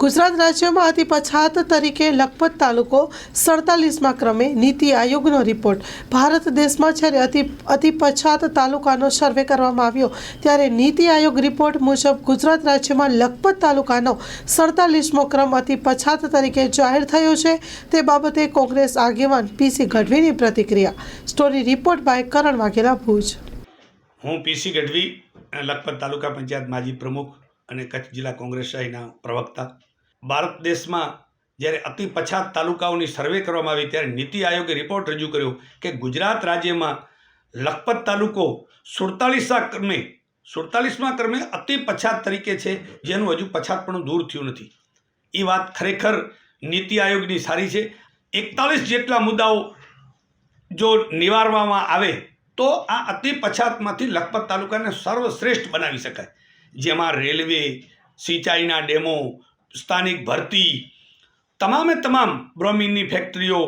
ગુજરાત રાજ્યમાં અતિ પછાત તરીકે લખપત તાલુકો સડતાલીસમાં ક્રમે નીતિ આયોગનો રિપોર્ટ. ભારત દેશમાં જ્યારે અતિ અતિ પછાત તાલુકાનો સર્વે કરવામાં આવ્યો, ત્યારે નીતિ આયોગ રિપોર્ટ મુજબ ગુજરાત રાજ્યમાં લખપત તાલુકાનો સડતાલીસમો ક્રમ અતિ પછાત તરીકે જાહેર થયો છે. તે બાબતે કોંગ્રેસ આગેવાન પીસી ગઢવીની પ્રતિક્રિયા. Story report by Karan Vaghela Bhuj. હું પીસી ગઢવી, લખપત તાલુકા પંચાયત માજી પ્રમુખ. અને કચ્છ જિલ્લા કોંગ્રેસ શાહીના પ્રવક્તા. ભારત દેશમાં જ્યારે અતિ પછાત તાલુકાઓની સર્વે કરવામાં આવી ત્યારે નીતિ આયોગે રિપોર્ટ રજૂ કર્યો કે ગુજરાત રાજ્યમાં લખપત તાલુકો સુડતાલીસા ક્રમે, સુડતાલીસમાં ક્રમે અતિ પછાત તરીકે છે, જેનું હજુ પછાતપણું દૂર થયું નથી. એ વાત ખરેખર નીતિ આયોગની સારી છે. એકતાલીસ જેટલા મુદ્દાઓ જો નિવારવામાં આવે, તો આ અતિ પછાતમાંથી લખપત તાલુકાને સર્વશ્રેષ્ઠ બનાવી શકાય. જેમાં રેલવે, સિંચાઈના ડેમો, સ્થાનિક ભરતી, તમામે તમામ બ્રોમિનની ફેક્ટરીઓ,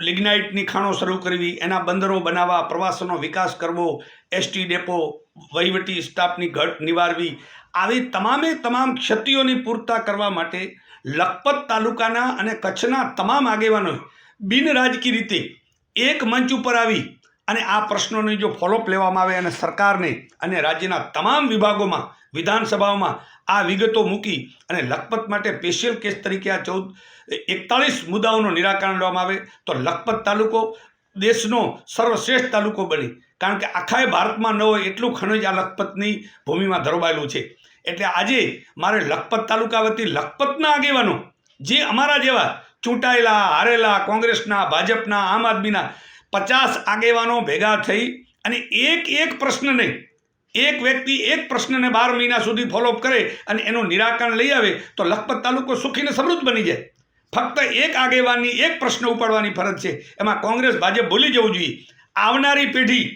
લિગ્નાઇટની ખાણો શરૂ કરવી, એના બંદરો બનાવવા, પ્રવાસનનો વિકાસ કરવો, એસટી ડેપો, વહીવટી સ્ટાફની ઘટ નિવારવી, આવી તમામે તમામ ક્ષતિઓની પૂરતા કરવા માટે લખપત તાલુકાના અને કચ્છના તમામ આગેવાનોએ બિનરાજકીય રીતે એક મંચ ઉપર આવી અને આ પ્રશ્નોની જો ફોલોઅપ લેવામાં આવે અને સરકારને અને રાજ્યના તમામ વિભાગોમાં, વિધાનસભાઓમાં આ વિગતો મૂકી અને લખપત માટે સ્પેશિયલ કેસ તરીકે આ ચૌદ એકતાળીસ મુદ્દાઓનું નિરાકરણ લેવામાં આવે, તો લખપત તાલુકો દેશનો સર્વશ્રેષ્ઠ તાલુકો બને. કારણ કે આખાય ભારતમાં ન હોય એટલું ખનિજ આ લખપતની ભૂમિમાં ધરોબાયેલું છે. એટલે આજે મારે લખપત તાલુકા વતી લખપતના આગેવાનો, જે અમારા જેવા ચૂંટાયેલા, હારેલા કોંગ્રેસના, ભાજપના, આમ આદમીના પચાસ આગેવાનો ભેગા થઈ અને એક એક પ્રશ્નને, એક વ્યક્તિ એક પ્રશ્નને બાર મહિના સુધી ફોલોઅપ કરે અને એનું નિરાકરણ લઈ આવે, તો લખપત તાલુકો સુખીને સમૃદ્ધ બની જાય. ફક્ત એક આગેવાનની એક પ્રશ્ન ઉપાડવાની ફરજ છે. એમાં કોંગ્રેસ ભાજપ ભૂલી જવું જોઈએ. આવનારી પેઢી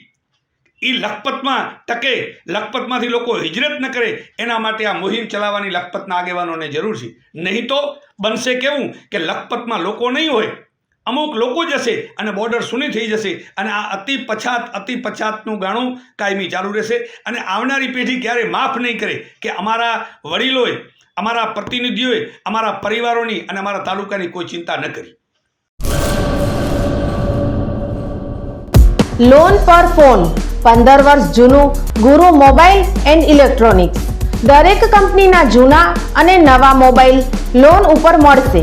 એ લખપતમાં ટકે, લખપતમાંથી લોકો હિજરત ન કરે, એના માટે આ મુહિમ ચલાવવાની લખપતના આગેવાનોને જરૂર છે. નહીં તો બનશે કેવું કે લખપતમાં લોકો નહીં હોય અમુક લોકો જશે અને બોર્ડર શૂન્ય થઈ જશે અને આ અતિ પછાત, અતિ પછાતનું ગાણું કાયમી ચાલુ રહેશે. અને આવનારી પેઢી ક્યારે માફ નહીં કરે કે અમારા વડીલોએ, અમારા પ્રતિનિધિઓએ, અમારા પરિવારોની અને અમારા તાલુકાની કોઈ ચિંતા ન કરી. લોન પર ફોન પંદર વર્ષ જૂનું, ગુરુ મોબાઈલ એન્ડ ઇલેક્ટ્રોનિક્સ. દરેક કંપનીના જૂના અને નવા મોબાઈલ લોન ઉપર મળશે.